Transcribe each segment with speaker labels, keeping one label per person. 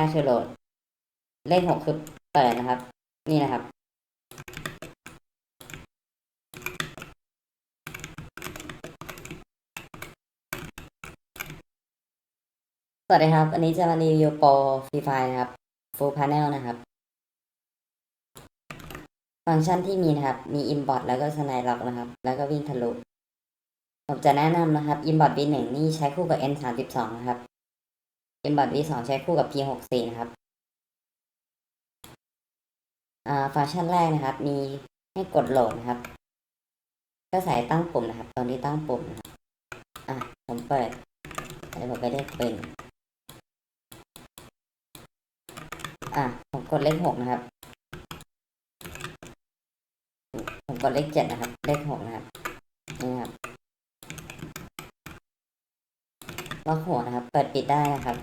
Speaker 1: ห้าคือโหลด เลขหกคือเปิดนะครับ นี่นะครับ สวัสดีครับ อันนี้จะมารีวิวโปรฟรีไฟนะครับ Full Panel นะครับ ฟังก์ชันที่มีนะครับ มี Inbot แล้วก็ Snide Lock นะครับ แล้วก็วิ่งทะลุ ผมจะแนะนำนะครับ Inbot V1 นี่ใช้คู่กับ N32 นะครับ Inbot V2 ใช้คู่กับ P64 นะครับฟังก์ชันแรกนะครับ มีให้กดโหลดนะครับ ก็ใส่ตั้งปุ่มนะครับ ตอนนี้ตั้งปุ่มนะครับอะผมเปิดเดี๋ยวผมไปเรียกเป็นอะผมกดเลขหกนะครับ ผมกดเลขเจ็ดนะครับ เลขหกนะครับ นี่ครับ ล็อกหัวนะครับ เปิดปิดได้นะครับ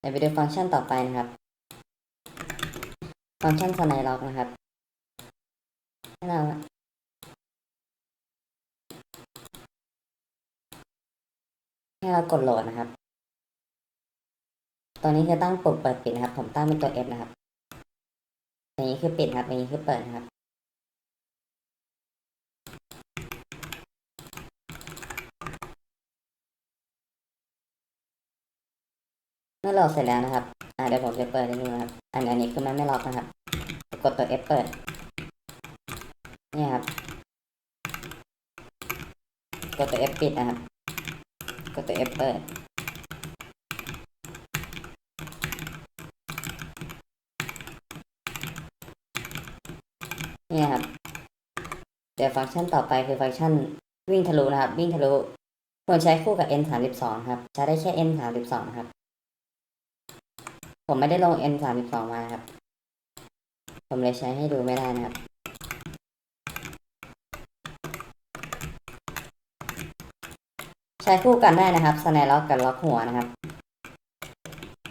Speaker 1: เดี๋ยวไปดูฟังก์ชันต่อไปนะครับ ฟังก์ชันสไนล็อกนะครับให้เราให้เรากดโหลดนะครับ ตอนนี้คือตั้งปุ่มเปิดปิดนะครับ ผมตั้งเป็นตัว F นะครับ นี้คือปิดครับอย่างนี้คือเปิดครับ เมื่อโหลดเสร็จแล้วนะครับ อ่าเดี๋ยวผมจะเปิดให้ดูนะครับ อันอันนี้คือมันไม่ล็อกนะครับ กดตัว F เปิด นี่ครับ กดตัว F ปิดนะครับ กดตัว F เปิด นี่ครับ เดี๋ยวฟังก์ชันต่อไปคือฟังก์ชันวิ่งทะลุนะครับ วิ่งทะลุควรใช้คู่กับ N 3 2ครับ ใช้ได้แค่ N 3 2ครับ ผมไม่ได้ลง N 3 2มาครับ ผมเลยใช้ให้ดูไม่ได้นะครับ ใช้คู่กันได้นะครับสแนล็อกกับล็อกหัวนะครับ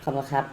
Speaker 1: ขอบคุณครับ